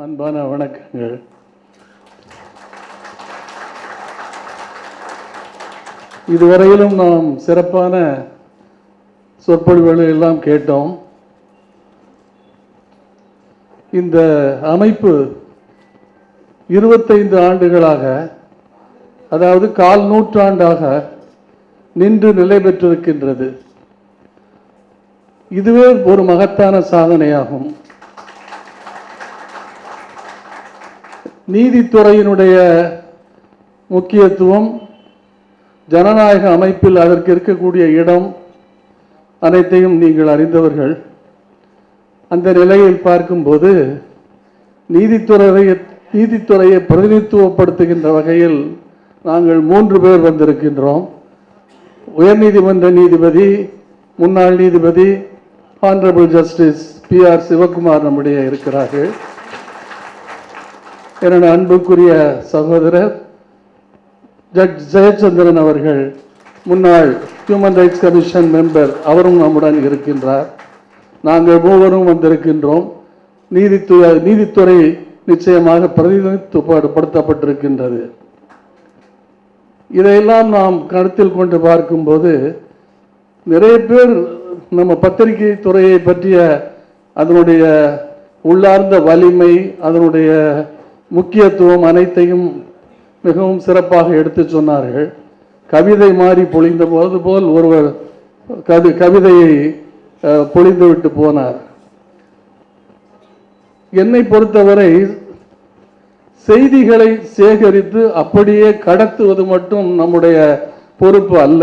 அன்பான வணக்கங்கள். இதுவரையிலும் நாம் சிறப்பான சொற்பொழிவுகளை எல்லாம் கேட்டோம். இந்த அமைப்பு இருபத்தைந்து ஆண்டுகளாக அதாவது கால் நூற்றாண்டாக நின்று நிலை பெற்றிருக்கின்றது. இதுவே ஒரு மகத்தான சாதனையாகும். நீதித்துறையினுடைய முக்கியத்துவம் ஜனநாயக அமைப்பில் அதற்கு இருக்கக்கூடிய இடம் அனைத்தையும் நீங்கள் அறிந்தவர்கள். அந்த நிலையில் பார்க்கும்போது நீதித்துறையை நீதித்துறையை பிரதிநிதித்துவப்படுத்துகின்ற வகையில் நாங்கள் மூன்று பேர் வந்திருக்கின்றோம். உயர்நீதிமன்ற நீதிபதி முன்னாள் நீதிபதி honourable justice P R Sivakumar நம்முடைய இருக்கிறார்கள். என்னோட அன்புக்குரிய சகோதரர் ஜட்ஜ் ஜெயச்சந்திரன் அவர்கள் முன்னாள் ஹியூமன் ரைட்ஸ் கமிஷன் மெம்பர் அவரும் நம்முடன் இருக்கின்றார். நாங்கள் மூவரும் வந்திருக்கின்றோம். நீதித்துறை நீதித்துறை நிச்சயமாக பிரதிநிதித்துவப்படுத்தப்பட்டிருக்கின்றது. இதையெல்லாம் நாம் கருத்தில் கொண்டு பார்க்கும்போது நிறைய பேர் நம்ம பத்திரிகை துறையை பற்றிய அதனுடைய உள்ளார்ந்த வலிமை அதனுடைய முக்கியத்துவம் அனைத்தையும் மிகவும் சிறப்பாக எடுத்து சொன்னார்கள். கவிதை மாறி பொழிந்த போது போல் ஒருவர் கவி கவிதையை பொழிந்துவிட்டு போனார். என்னை பொறுத்தவரை செய்திகளை சேகரித்து அப்படியே கடத்துவது மட்டும் நம்முடைய பொறுப்பு அல்ல.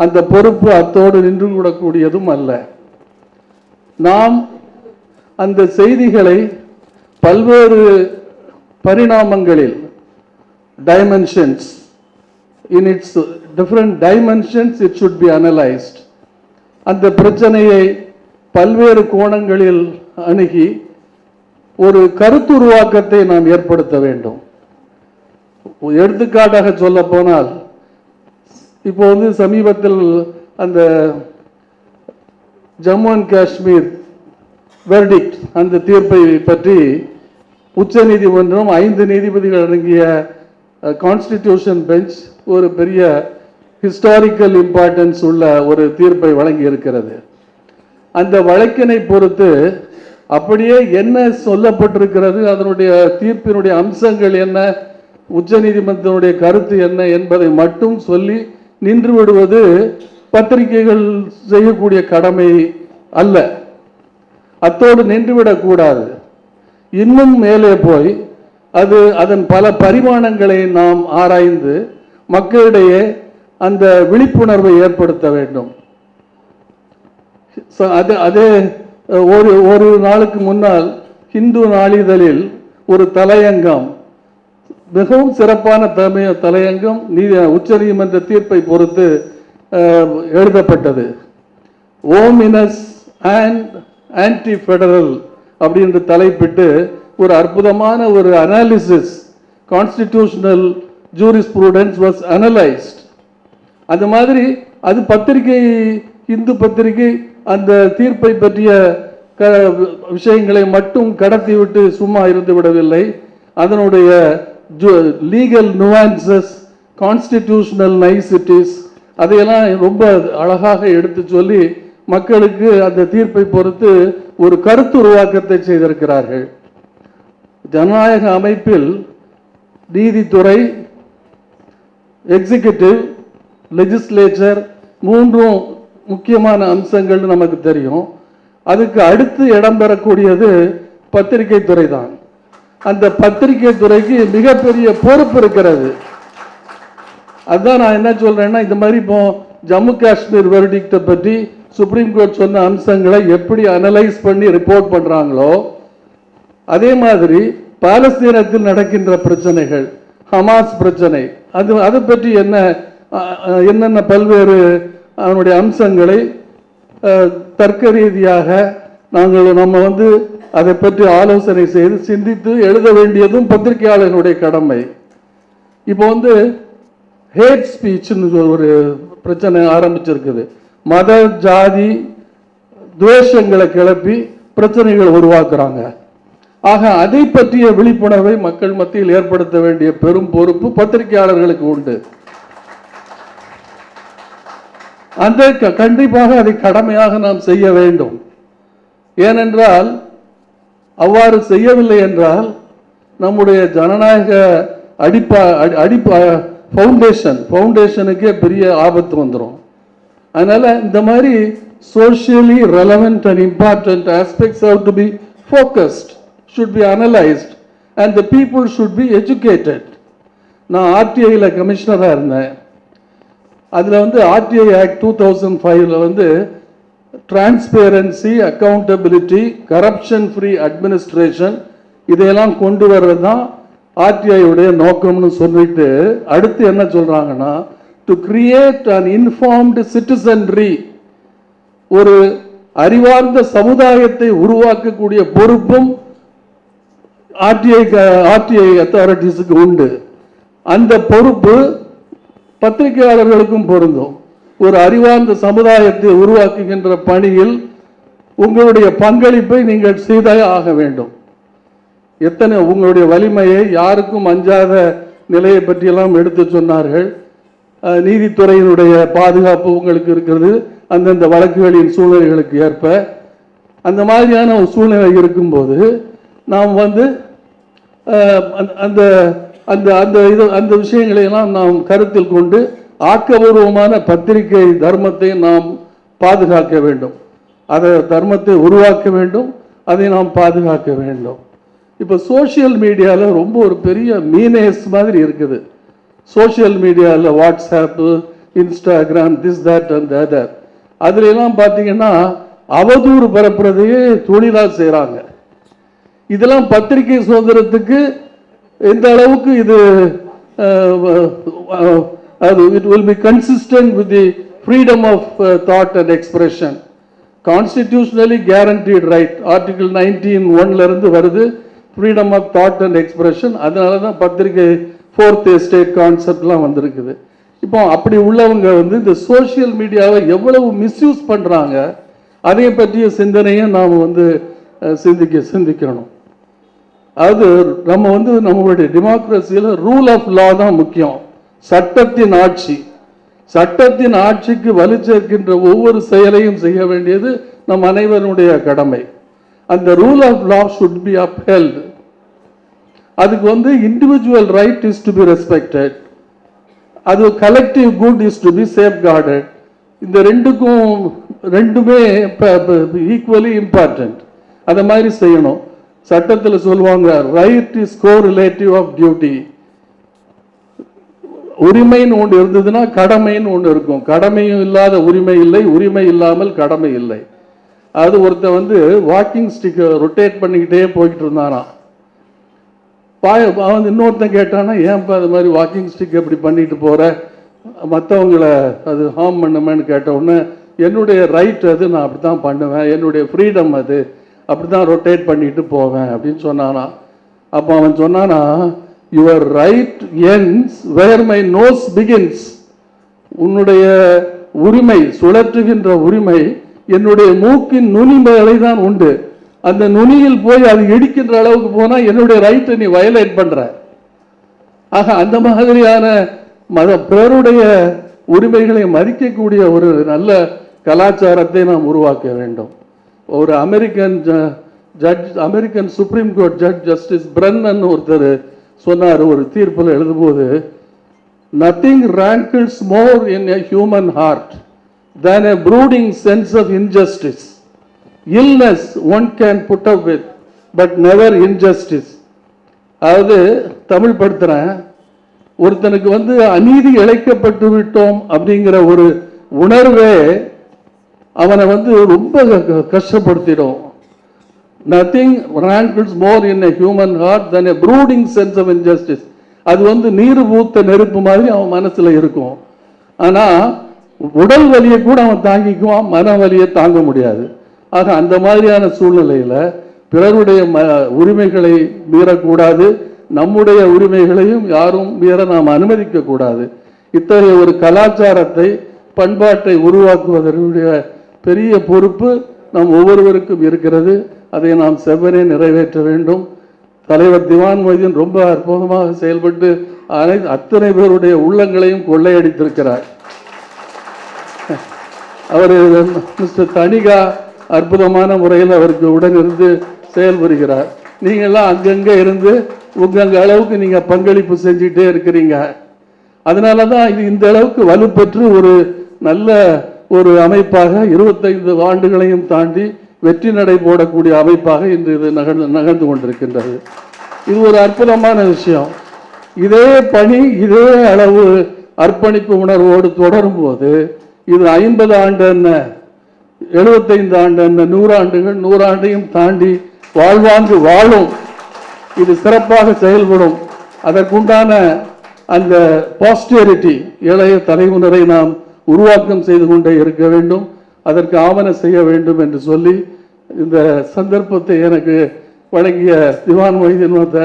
அந்த பொறுப்பு அத்தோடு நின்று கூடக்கூடியதும் அல்ல. நாம் அந்த செய்திகளை பல்வேறு பரிணாமங்களில் dimensions in its different dimensions it should be analysed அந்த பிரச்சனையை பல்வேறு கோணங்களில் அணுகி ஒரு கருத்துருவாக்கத்தை நாம் ஏற்படுத்த வேண்டும். எடுத்துக்காட்டாக சொல்ல போனால் இப்போ வந்து சமீபத்தில் அந்த ஜம்மு அண்ட் காஷ்மீர் வெர்டிக்ட் அந்த தீர்ப்பை பற்றி உச்சநீதிமன்றம் ஐந்து நீதிபதிகள் அடங்கிய கான்ஸ்டிடியூஷன் பெஞ்ச் ஒரு பெரிய ஹிஸ்டாரிக்கல் இம்பார்ட்டன்ஸ் உள்ள ஒரு தீர்ப்பை வழங்கி இருக்கிறது அந்த வழக்கினை பொறுத்து அப்படியே என்ன சொல்லப்பட்டிருக்கிறது அதனுடைய தீர்ப்பினுடைய அம்சங்கள் என்ன உச்சநீதிமன்றத்தினுடைய கருத்து என்ன என்பதை மட்டும் சொல்லி நின்று விடுவது பத்திரிகைகள் செய்யக்கூடிய கடமை அல்ல. அத்தோடு நின்றுவிடக்கூடாது இன்னும் மேலே போய் அது அதன் பல பரிமாணங்களை நாம் ஆராய்ந்து மக்களிடையே அந்த விழிப்புணர்வை ஏற்படுத்த வேண்டும். ச- அது அதே ஒரு ஒரு நாளுக்கு முன்னால் ஹிந்து நாளிதழில் ஒரு தலையங்கம் மிகவும் சிறப்பான தமிழ் தலையங்கம் நீதி உச்சநீதிமன்ற தீர்ப்பை பொறுத்து எழுதப்பட்டது. ஓமினஸ் அண்ட் ஆன்டி ஃபெடரல் அப்படின்ற தலைப்பிட்டு ஒரு அற்புதமான ஒரு analysis constitutional jurisprudence was analysed அது மாதிரி அது பத்திரிகை இந்து பத்திரிகை அந்த தீர்ப்பை பற்றிய க விஷயங்களை மட்டும் கடத்திவிட்டு சும்மா இருந்து விடவில்லை. அதனுடைய லீகல் நுவான்சஸ் கான்ஸ்டிடியூஷனல் நைசிட்டிஸ் அதையெல்லாம் ரொம்ப அழகாக எடுத்து சொல்லி மக்களுக்கு அந்த தீர்ப்பை பொறுத்து ஒரு கருத்து உருவாக்கத்தை செய்திருக்கிறார்கள். ஜனநாயக அமைப்பில் நீதித்துறை எக்ஸிகியூட்டிவ் லெஜிஸ்லேச்சர் மூன்றும் முக்கியமான அம்சங்கள் நமக்கு தெரியும். அதுக்கு அடுத்து இடம் பெறக்கூடியது பத்திரிகை துறை தான் அந்த பத்திரிகை துறைக்கு மிகப்பெரிய பொறுப்பு இருக்கிறது. அதான் நான் என்ன சொல்றேன்னா இந்த மாதிரி இப்போ ஜம்மு காஷ்மீர் வெர்டிக்டை பற்றி சுப்ரீம் கோர்ட் சொன்ன அம்சங்களை எப்படி அனலைஸ் பண்ணி ரிப்போர்ட் பண்ணுறாங்களோ அதே மாதிரி பாலஸ்தீனத்தில் நடக்கின்ற பிரச்சனைகள் ஹமாஸ் பிரச்சனை அது அதை பற்றி என்ன என்னென்ன பல்வேறு அதனுடைய அம்சங்களை தர்க்க ரீதியாக நாங்கள் நம்ம வந்து அதை பற்றி ஆலோசனை செய்து சிந்தித்து எழுத வேண்டியதும் பத்திரிகையாளர்களுடைய கடமை. இப்போ வந்து ஹேட் ஸ்பீச்சுன்னு ஒரு பிரச்சனை ஆரம்பிச்சிருக்குது. மத ஜாதி துவேஷங்களை கிளப்பி பிரச்சனைகளை உருவாக்குறாங்க. ஆக அதை பற்றிய விழிப்புணர்வை மக்கள் மத்தியில் ஏற்படுத்த வேண்டிய பெரும் பொறுப்பு பத்திரிகையாளர்களுக்கு உண்டு. அந்த க- கண்டிப்பாக அதை கடமையாக நாம் செய்ய வேண்டும். ஏனென்றால் அவ்வாறு செய்யவில்லை என்றால் நம்முடைய ஜனநாயக அடிப்பா அடி- அடிப்பா ஃபவுண்டேஷன் ஃபவுண்டேஷனுக்கே பெரிய ஆபத்து வந்துடும் அதனால் இந்த மாதிரி socially relevant and important aspects how to be focused should be analysed and the people should be educated நான் ஆர்டிஐயில் கமிஷனராக இருந்தேன். அதில் வந்து ஆர்டிஐ ஆக்ட் டூ தௌசண்ட் ஃபைவ்ல வந்து transparency accountability corruption free administration இதையெல்லாம் கொண்டு வர்றது தான் ஆர்டிஐயுடைய நோக்கம்னு சொல்லிட்டு அடுத்து என்ன சொல்கிறாங்கன்னா to create an informed citizenry ஒரு அறிவார்ந்த சமுதாயத்தை உருவாக்கக்கூடிய பொறுப்பும் ஆர்டிஐ ஆர்டிஐ அத்தாரிட்டிஸுக்கு உண்டு. அந்த பொறுப்பு பத்திரிகையாளர்களுக்கும் பொருந்தும். ஒரு அறிவார்ந்த சமுதாயத்தை உருவாக்குகின்ற பணியில் உங்களுடைய பங்களிப்பை நீங்கள் செய்தே ஆக வேண்டும். எத்தனை உங்களுடைய வலிமையை யாருக்கும் அஞ்சாத நிலையை பற்றியெல்லாம் எடுத்து சொன்னார்கள். நீதித்துறையினுடைய பாதுகாப்பு உங்களுக்கு இருக்கிறது. அந்தந்த வழக்குகளின் சூழ்நிலைகளுக்கு ஏற்ப. அந்த மாதிரியான ஒரு சூழ்நிலை இருக்கும்போது நாம் வந்து அந்த- அந்த அந்த அந்த இது அந்த விஷயங்களையெல்லாம் நாம் கருத்தில் கொண்டு ஆக்கபூர்வமான பத்திரிகை தர்மத்தை நாம் பாதுகாக்க வேண்டும். அதை தர்மத்தை உருவாக்க வேண்டும். அதை நாம் பாதுகாக்க வேண்டும். இப்போ சோஷியல் மீடியாவில் ரொம்ப ஒரு பெரிய மீனேஸ் மாதிரி இருக்குது. சோஷியல் மீடியாவில் WhatsApp Instagram this that and other அதுல பார்த்தீங்கன்னா அவதூறு பரப்புறதையே தொழிலாக செய்கிறாங்க இதெல்லாம் பத்திரிகை சுதந்திரத்துக்கு எந்த அளவுக்கு இது அது it will be consistent with the freedom of thought and expression constitutionally guaranteed right article nineteen ஒன்லேருந்து வருது. Freedom of thought and expression அதனால தான் பத்திரிகை ஃபோர்த் எஸ்டேட் கான்செப்ட்லாம் வந்திருக்குது. இப்போ அப்படி உள்ளவங்க வந்து இந்த சோஷியல் மீடியாவை எவ்வளவு மிஸ்யூஸ் பண்ணுறாங்க அதை பற்றிய சிந்தனையும் நாம் வந்து சிந்திக்க சிந்திக்கணும். அது நம்ம வந்து நம்மளுடைய டெமோக்ரஸியில் ரூல் ஆஃப் லா தான் முக்கியம். சட்டத்தின் ஆட்சி. சட்டத்தின் ஆட்சிக்கு வலு சேர்க்கின்ற ஒவ்வொரு செயலையும் செய்ய வேண்டியது நம் அனைவருடைய கடமை. அந்த rule of law should be upheld. அதுக்கு வந்து individual right is to be respected அது collective good is to be safeguarded இந்த ரெண்டுக்கும் ரெண்டுமே ஈக்குவலி இம்பார்ட்டன்ட் அந்த மாதிரி செய்யணும். சட்டத்தில் சொல்லுவாங்க right is correlative of duty உரிமைன்னு ஒன்று இருந்ததுன்னா கடமைன்னு ஒன்று இருக்கும். கடமையும் இல்லாத உரிமை இல்லை உரிமை இல்லாமல் கடமை இல்லை. அது ஒருத்தன் வந்து வாக்கிங் ஸ்டிக்கை ரொட்டேட் பண்ணிக்கிட்டே போய்கிட்டு இருந்தாராம். பாய அவன் இன்னொருத்தன் கேட்டானா ஏன்ப்பா அது மாதிரி வாக்கிங் ஸ்டிக் எப்படி பண்ணிட்டு போகிற மற்றவங்கள அது ஹார்ம் பண்ணுமேன்னு கேட்டவுடனே என்னுடைய ரைட் அது நான் அப்படி தான் பண்ணுவேன். என்னுடைய ஃப்ரீடம் அது அப்படி தான் ரொட்டேட் பண்ணிட்டு போவேன் அப்படின்னு சொன்னானா அப்போ அவன் சொன்னானா your right ends where my nose begins உன்னுடைய உரிமை சுழற்றுகின்ற உரிமை என்னுடைய மூக்கின் நுனி மேலே தான் உண்டு. அந்த நுனியில் போய் அது இடிக்கின்ற அளவுக்கு போனால் என்னுடைய ரைட்டை நீ வயலேட் பண்ற. ஆக அந்த மாதிரியான மத பிறருடைய உரிமைகளை மதிக்கக்கூடிய ஒரு நல்ல கலாச்சாரத்தை நாம் உருவாக்க வேண்டும். ஒரு American judge American supreme court judge justice Brennan ஒருத்தர் சொன்னார் ஒரு தீர்ப்பில் எழுதும்போது nothing rankles more in a human heart than a brooding sense of injustice. Illness one can put up with, but never injustice. அதாவது தமிழ் படுத்துறேன் ஒருத்தனுக்கு வந்து அநீதி இழைக்கப்பட்டு விட்டோம் அப்படிங்கிற ஒரு உணர்வே அவனை வந்து ரொம்ப க- க- கஷ்டப்படுத்திடும் nothing rankles more in a human heart than a brooding sense of injustice அது வந்து நீர் பூத்த நெருப்பு மாதிரி அவன் மனசில் இருக்கும் ஆனால் உடல் வலியை கூட அவன் தாங்கிக்குவான் மன வலியை தாங்க முடியாது. ஆக அந்த மாதிரியான சூழ்நிலையில் பிறருடைய ம உரிமைகளை மீறக்கூடாது. நம்முடைய உரிமைகளையும் யாரும் மீற நாம் அனுமதிக்கக்கூடாது. இத்தகைய ஒரு கலாச்சாரத்தை பண்பாட்டை உருவாக்குவதற்குடைய பெரிய பொறுப்பு நம் ஒவ்வொருவருக்கும் இருக்கிறது. அதை நாம் செவ்வனே நிறைவேற்ற வேண்டும். தலைவர் திவான் மொய்தீன் ரொம்ப அற்புதமாக செயல்பட்டு அனை அத்தனை பேருடைய உள்ளங்களையும் கொள்ளையடித்திருக்கிறார். அவர் மிஸ்டர் தனிகா அற்புதமான முறையில் அவருக்கு உடன் இருந்து செயல்புரிகிறார் நீங்கள்லாம் அங்கங்கே இருந்து உங்கங்க அளவுக்கு நீங்கள் பங்களிப்பு செஞ்சுட்டே இருக்கிறீங்க. அதனால தான் இது இந்த அளவுக்கு வலுப்பெற்று ஒரு நல்ல ஒரு அமைப்பாக இருபத்தைந்து ஆண்டுகளையும் தாண்டி வெற்றி நடை போடக்கூடிய அமைப்பாக இன்று இது நகர்ந்து நகர்ந்து கொண்டிருக்கின்றது. இது ஒரு அற்புதமான விஷயம். இதே பணி இதே அளவு அர்ப்பணிப்பு உணர்வோடு தொடரும் போது இது ஐம்பது ஆண்டு என்ன எழுபத்தைந்து ஆண்டு என்ன நூறாண்டுகள் நூறாண்டையும் தாண்டி வாழ்வாங்கு வாழும். இது சிறப்பாக செயல்படும். அதற்குண்டான அந்த பாஸ்டியரிட்டி இளைய தலைமுறை நாம் உருவாக்கம் செய்து கொண்டே இருக்க வேண்டும். அதற்கு ஆவண செய்ய வேண்டும் என்று சொல்லி இந்த சந்தர்ப்பத்தை எனக்கு வழங்கிய திவான் மொய்தீன் வந்த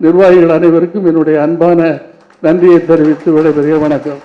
நிர்வாகிகள் அனைவருக்கும் என்னுடைய அன்பான நன்றியை தெரிவித்து விடைபெறுகிற வணக்கம்.